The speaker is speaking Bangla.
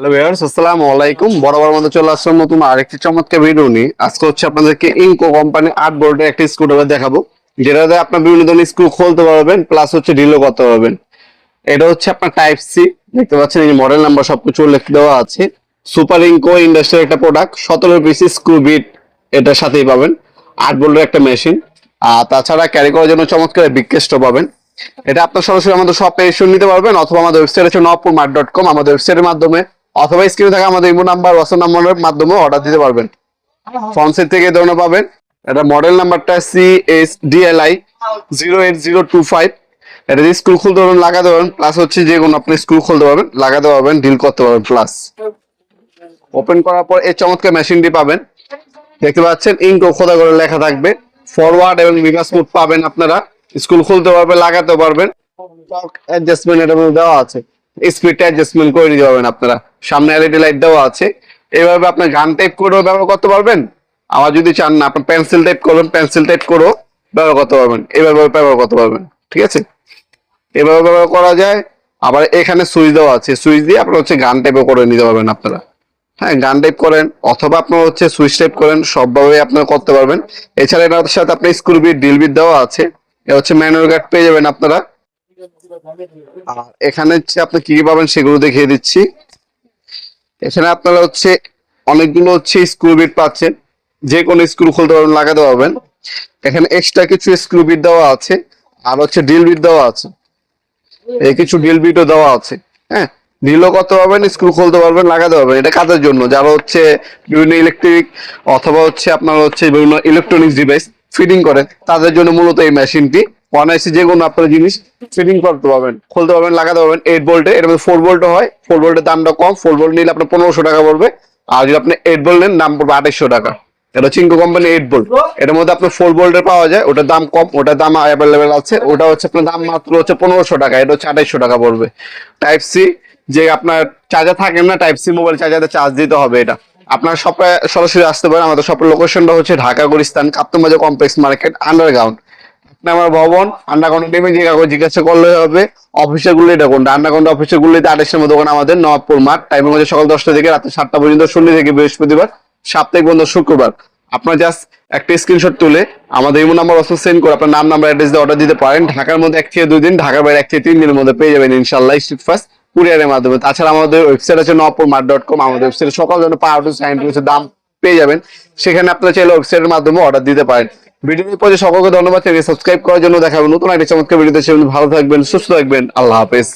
হ্যালো আসসালামু আলাইকুম। মতো চলে চমৎকার আজকে হচ্ছে আপনাদেরকে কোম্পানি আট একটা দেখাবো। আপনার বিভিন্ন ধরনের স্ক্রু খুলতে পারবেন প্লাস হচ্ছে ডিলও করতে পারবেন। এটা হচ্ছে আপনার টাইপ সি দেখতে পাচ্ছেন এই মডেল নাম্বার সবকিছু দেওয়া আছে। সুপার ইনকো ইন্ডাস্ট্রির একটা প্রোডাক্ট সতেরো পিসি স্ক্রু বিট এটার সাথেই পাবেন। আট বোর্ডের একটা মেশিন আর তাছাড়া ক্যারি করার জন্য চমৎকার বিগকেস্টও পাবেন। এটা আপনার সরাসরি আমাদের শপে এসে নিতে পারবেন, অথবা আমাদের ওয়েবসাইট হচ্ছে নবপুর মার্ট ডট কম আমাদের ওয়েবসাইটের মাধ্যমে। অথবা স্ক্রিনে থাকা আমাদের ইমো নাম্বার হোয়াটসঅ্যাপ নাম্বারের মাধ্যমে অর্ডার দিতে পারবেন। ফোনসেট থেকে ধরনের পাবেন। এটা মডেল নাম্বারটা C S DLI zero eight zero two five এটা দিয়ে স্ক্রু খুলতে পারবেন, লাগাতে পারবেন। প্লাস হচ্ছে যে কোনো আপনি স্ক্রু খুলতে পারবেন, লাগাতে পারবেন ডিল করতে পারবেন প্লাস ওপেন করার পর এই চমৎকার মেশিনটি পাবেন। দেখতে পাচ্ছেন ইঙ্ক খোদা করে লেখা থাকবে। ফরওয়ার্ড এবং রিভার্স মুড পাবেন আপনারা। স্কুল খুলতে পারবেন, লাগাতে পারবেন। অ্যাডজাস্টমেন্ট এটার মধ্যে দেওয়া আছে। স্পিডটা অ্যাডজাস্টমেন্ট করে নিতে পারবেন আপনারা। সামনে এলইডি লাইট দেওয়া আছে। এইভাবে আপনি গান টাইপ করেও ব্যবহার করতে পারবেন। আবার যদি চান না আপনি পেন্সিল টাইপ করবেন পেন্সিল টাইপ করেও ব্যবহার করতে পারবেন। এইভাবে ব্যবহার করতে পারবেন, ঠিক আছে? এভাবে ব্যবহার করা যায়। আবার এখানে সুইচ দেওয়া আছে। সুইচ দিয়ে আপনার হচ্ছে গান টাইপও করে নিতে পারবেন আপনারা। হ্যাঁ গান টাইপ করেন, অথবা আপনার হচ্ছে সুইচ টাইপ করেন সবভাবে আপনারা করতে পারবেন। এছাড়া এটার সাথে আপনার ডিল বিট দেওয়া আছে। এটা হচ্ছে ম্যানুয়াল গার্ড পেয়ে যাবেন আপনারা। আর এখানে হচ্ছে আপনি কি কি পাবেন সেগুলো দেখিয়ে দিচ্ছি। এখানে আপনারা হচ্ছে অনেকগুলো হচ্ছে স্ক্রু বিট পাচ্ছেন। যে কোনো স্ক্রু খুলতে পারবেন, লাগাতে পারবেন। এখানে এক্সট্রা কিছু স্ক্রু বিট দেওয়া আছে আর হচ্ছে ড্রিল বিট দেওয়া আছে। এই কিছু ডিল বিটও দেওয়া আছে। হ্যাঁ ডিলও করতে পারবেন, স্ক্রু খুলতে পারবেন, লাগাতে পারবেন। এটা কাজের জন্য? যারা হচ্ছে বিভিন্ন ইলেকট্রিক অথবা হচ্ছে আপনার হচ্ছে বিভিন্ন ইলেকট্রনিক্স ডিভাইস ফিটিং করে, তাদের জন্য মূলত এই মেশিনটি আইসি যে কোনো আপনার জিনিস ফিটিং করতে পারবেন, খুলতে পারবেন, লাগাতে পারবেন। এইট ভোল্টে এর মধ্যে ফোর ভোল্ট হয়। ফোর ভোল্টের দামটা কম ফোর ভোল্ট নিলে আপনার পনেরোশো টাকা পড়বে। আর যদি আপনি এইট ভোল্ট নেন, দাম পড়বে আঠাইশশো টাকা। এটা চিঙ্কো কোম্পানি এইট ভোল্ট এটার মধ্যে আপনার ফোর ভোল্টের পাওয়া যায়, ওটার দাম কম, ওটার দাম অ্যাভেলেবেল আছে। ওটা হচ্ছে আপনার দাম মাত্র হচ্ছে পনেরোশো টাকা, এটা হচ্ছে আঠাইশশো টাকা পড়বে। টাইপ সি যে আপনার চার্জার থাকেন না টাইপ সি মোবাইল চার্জারে চার্জ দিতে হবে এটা। আপনার শপে সরাসরি আসতে পারেন। আমাদের শপের লোকেশনটা হচ্ছে ঢাকা, গুলিস্তান কাপ্তমাজা কমপ্লেক্স মার্কেট আন্ডারগ্রাউন্ড আপনি আমার ভবন আন্ডারগ্রাউন্ড নেমে যে কাগজ জিজ্ঞাসা করলে হবে। অফিসের গুলি দেখুন আন্ডারগ্রাউন্ড অফিসের গুলিতে আড়াইশের মধ্যে দোকান আমাদের নবাবপুর মাঠ। টাইমিং হচ্ছে সকাল দশটা থেকে রাত সাতটা পর্যন্ত, শনি থেকে বৃহস্পতিবার, সাপ্তাহিক বন্ধ শুক্রবার। আপনার জাস্ট একটা স্ক্রিনশট তুলে আমাদের ইমো নাম্বার অবস্থা সেন্ড করে আপনার নাম নাম্বার অ্যাড্রেস দিয়ে অর্ডার দিতে পারেন। ঢাকার মধ্যে এক থেকে দুই দিন, ঢাকার বাইরে এক থেকে তিন দিনের মধ্যে পেয়ে যাবেন ইনশাল্লাহ স্ট্রিট ফার্স্ট কুরিয়ারের মাধ্যমে। তাছাড়া আমাদের ওয়েবসাইট আছে নবপুর মার্ট ডট কম আমাদের ওয়েবসাইটে সকল ধরনের পাওয়ার টু সাইন দাম পেয়ে যাবেন। সেখানে আপনারা চাইলে ওয়েবসাইটের মাধ্যমে অর্ডার দিতে পারেন। ভিডিওর পরে সকলকে ধন্যবাদ থেকে সাবস্ক্রাইব করার জন্য। দেখাবেন নতুন একটা চমৎকার ভিডিওতে। ভালো থাকবেন, সুস্থ থাকবেন। আল্লাহ হাফেজ।